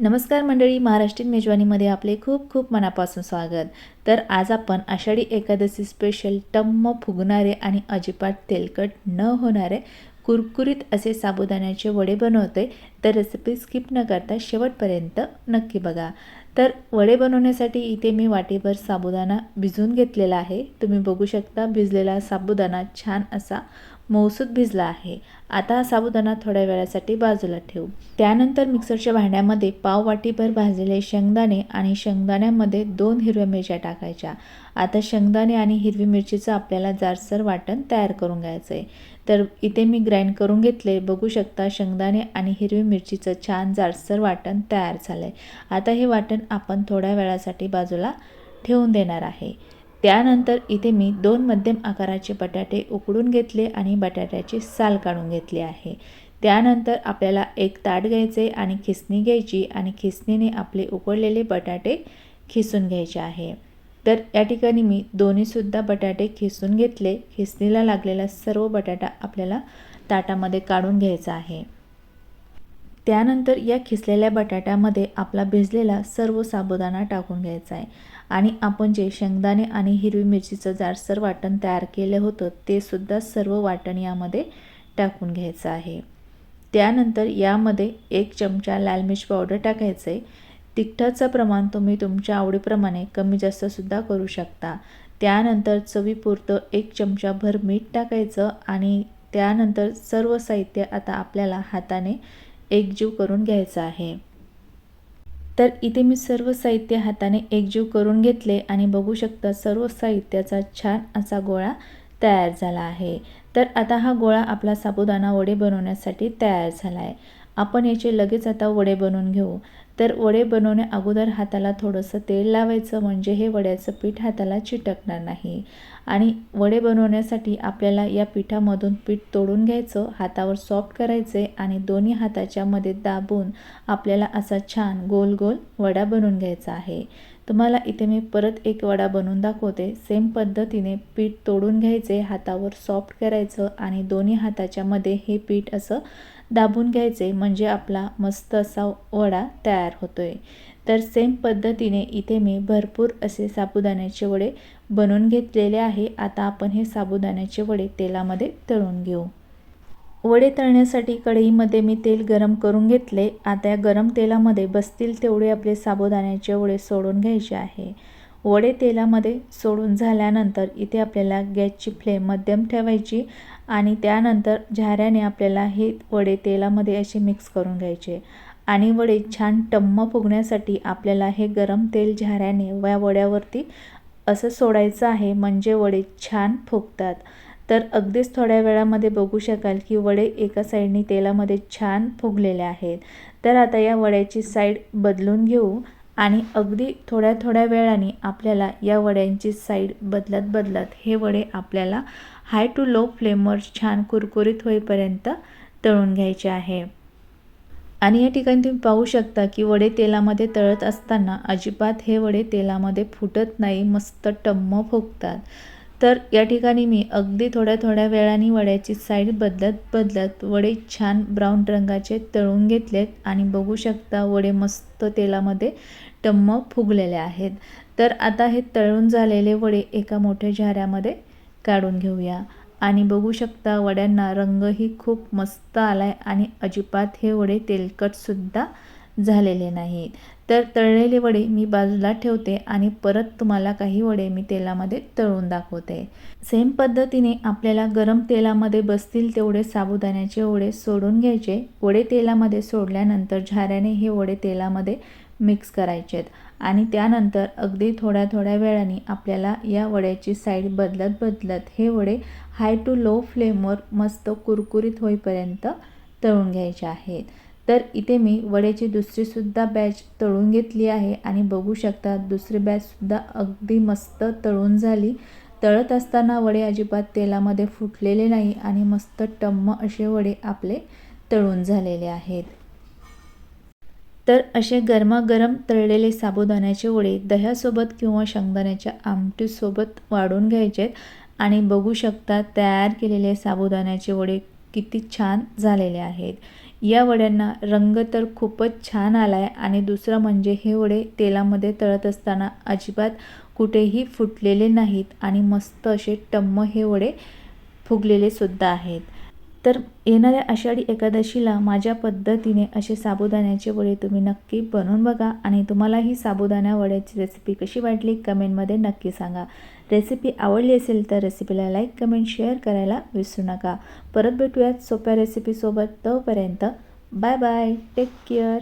नमस्कार मंडळी महाराष्ट्रीयन मेजवानीमध्ये आपले खूप खूप मनापासून स्वागत. तर आज आपण आषाढी एकादशी स्पेशल टम्म फुगणारे आणि अजिबात तेलकट न होणारे कुरकुरीत असे साबुदाण्याचे वडे बनवते तर रेसिपी स्किप न करता शेवटपर्यंत नक्की बघा. तर वडे बनवण्यासाठी इथे मी वाटीभर साबुदाणा भिजवून घेतलेला आहे. तुम्ही बघू शकता भिजलेला साबुदाणा छान असा मौसूद भिजला आहे. आता हा साबुदाणा थोड्या वेळासाठी बाजूला ठेवू. त्यानंतर मिक्सरच्या भांड्यामध्ये पाव वाटीभर भाजलेले शेंगदाणे आणि शेंगदाण्यामध्ये दोन हिरव्या मिरच्या टाकायच्या. आता शेंगदाणे आणि हिरवी मिरचीचं आपल्याला जाडसर वाटण तयार करून घ्यायचं आहे तर इथे मी ग्राइंड करून घेतले बघू शकता शेंगदाणे आणि हिरवी मिरचीचं छान जाडसर वाटण तयार झालं आहे आता हे वाटण आपण थोड्या वेळासाठी बाजूला ठेवून देणार आहे. त्यानंतर इथे मी दोन मध्यम आकाराचे बटाटे उकडून घेतले आणि बटाट्याची साल काढून घेतली आहे. त्यानंतर आपल्याला एक ताट घ्यायचे आणि खिसणी घ्यायची आणि खिसणीने आपले उकडलेले बटाटे खिसून घ्यायचे आहे. तर या ठिकाणी मी दोन्हीसुद्धा बटाटे खिसून घेतले. खिसणीला लागलेला सर्व बटाटा आपल्याला ताटामध्ये काढून घ्यायचा आहे. त्यानंतर या खिसलेल्या बटाट्यामध्ये आपला भिजलेला सर्व साबुदाणा टाकून घ्यायचा आहे. आणि आपण जे शेंगदाणे आणि हिरवी मिरचीचं जाडसर वाटण तयार केलं होतं ते सुद्धा सर्व वाटण यामध्ये टाकून घ्यायचं आहे. त्यानंतर यामध्ये एक चमचा लाल मिर्च पावडर टाकायचं आहे. तिखटाचं प्रमाण तुम्ही तुमच्या आवडीप्रमाणे कमी जास्तसुद्धा करू शकता. त्यानंतर चवीपुरतं एक चमचाभर मीठ टाकायचं आणि त्यानंतर सर्व साहित्य आता आपल्याला हाताने एकजीव करून घ्यायचा आहे. तर इथे मी सर्व साहित्य हाताने एकजीव करून घेतले आणि बघू शकता सर्व साहित्याचा छान असा गोळा तयार झाला आहे. तर आता हा गोळा आपला साबुदाणा वडे बनवण्यासाठी तयार झाला आहे आपण याचे लगेच आता वडे बनवून घेऊ. तर वडे बनवण्या अगोदर हाताला थोडंसं तेल लावायचं म्हणजे हे वड्याचं पीठ हाताला चिटकणार नाही. आणि वडे बनवण्यासाठी आपल्याला या पिठामधून पीठ तोडून घ्यायचं हातावर सॉफ्ट करायचे आणि दोन्ही हाताच्या मध्ये दाबून आपल्याला असा छान गोल गोल वडा बनवून घ्यायचा आहे. तुम्हाला इथे मी परत एक वडा बनवून दाखवते. सेम पद्धतीने पीठ तोडून घ्यायचे हातावर सॉफ्ट करायचं आणि दोन्ही हाताच्या मध्ये हे पीठ असं दाबून घ्यायचे म्हणजे आपला मस्त असा वडा तयार होतो आहे तर सेम पद्धतीने इथे मी भरपूर असे साबुदाण्याचे वडे बनवून घेतलेले आहे. आता आपण हे साबुदाण्याचे वडे तेलामध्ये तळून घेऊ. वडे तळण्यासाठी कढईमध्ये मी तेल गरम करून घेतले. आता या गरम तेलामध्ये बसतील तेवढे आपले साबुदाण्याचे वडे सोडून घ्यायचे आहे. वडे तेलामध्ये सोडून झाल्यानंतर इथे आपल्याला गॅसची फ्लेम मध्यम ठेवायची आणि त्यानंतर झाऱ्याने आपल्याला हे वडे तेलामध्ये असे मिक्स करून घ्यायचे. आणि वडे छान टम्म फुगण्यासाठी आपल्याला हे गरम तेल झाऱ्याने या वड्यावरती असं सोडायचं आहे. म्हणजे वडे छान फुगतात. तर अगदीच थोड्या वेळामध्ये बघू शकाल की वडे एका साईडने तेलामध्ये छान फुगलेले आहेत. तर आता या वड्याची साईड बदलून घेऊ आणि अगदी थोड्या थोड्या वेळाने आपल्याला या वड्यांची साईड बदलत बदलत हे वडे आपल्याला हाय टू लो फ्लेमवर छान कुरकुरीत होईपर्यंत तळून घ्यायचे आहे. आणि या ठिकाणी तुम्ही पाहू शकता की वडे तेलामध्ये तळत असताना अजिबात हे वडे तेलामध्ये फुटत नाही मस्त टम्म फुगतात. तर या ठिकाणी मी अगदी थोड्या थोड्या वेळाने वड्याची साईड बदलत बदलत वडे छान ब्राऊन रंगाचे तळून घेतलेत आणि बघू शकता वडे मस्त तेलामध्ये टम्म फुगलेले आहेत. तर आता हे तळून झालेले वडे एका मोठ्या झाऱ्यामध्ये काढून घेऊया. आणि बघू शकता वड्यांना रंगही खूप मस्त आला आहे आणि अजिबात हे वडे तेलकटसुद्धा झालेले नाहीत. तर तळलेले वडे मी बाजूला ठेवते आणि परत तुम्हाला काही वडे मी तेलामध्ये तळून दाखवते. सेम पद्धतीने आपल्याला गरम तेलामध्ये बसतील तेवढे साबुदाण्याचे वडे सोडून घ्यायचे. वडे तेलामध्ये सोडल्यानंतर झाऱ्याने हे वडे तेलामध्ये मिक्स करायचे आहेत आणि त्यानंतर अगदी थोड्या थोड्या वेळाने आपल्याला या वड्याची साईड बदलत बदलत हे वडे हाय टू लो फ्लेमवर मस्त कुरकुरीत होईपर्यंत तळून घ्यायचे आहेत. तर इथे मी वड्याची दुसरीसुद्धा बॅच तळून घेतली आहे आणि बघू शकता दुसरी बॅचसुद्धा अगदी मस्त तळून झाली. तळत असताना वडे अजिबात तेलामध्ये फुटलेले नाही आणि मस्त टम्म असे वडे आपले तळून झालेले आहेत. तर असे गरमागरम तळलेले साबुदाण्याचे वडे दह्यासोबत किंवा शेंगदाण्याच्या आमटीसोबत वाढून घ्यायचेत आणि बघू शकता तयार केलेले साबुदाण्याचे वडे किती छान झालेले आहेत. या वड्यांना रंग तर खूपच छान आला आहे आणि दुसरं म्हणजे हे वडे तेलामध्ये तळत असताना अजिबात कुठेही फुटलेले नाहीत आणि मस्त असे टम्म हे वडे फुगलेले सुद्धा आहेत. तर येणाऱ्या आषाढी एकादशीला माझ्या पद्धतीने असे साबुदाण्याचे वडे तुम्ही नक्की बनवून बघा आणि तुम्हाला ही साबुदाणा वड्याची रेसिपी कशी वाटली कमेंटमध्ये नक्की सांगा. रेसिपी आवडली असेल तर रेसिपीला लाईक कमेंट शेअर करायला विसरू नका. परत भेटूयात सोप्या रेसिपीसोबत तोपर्यंत बाय बाय टेक केअर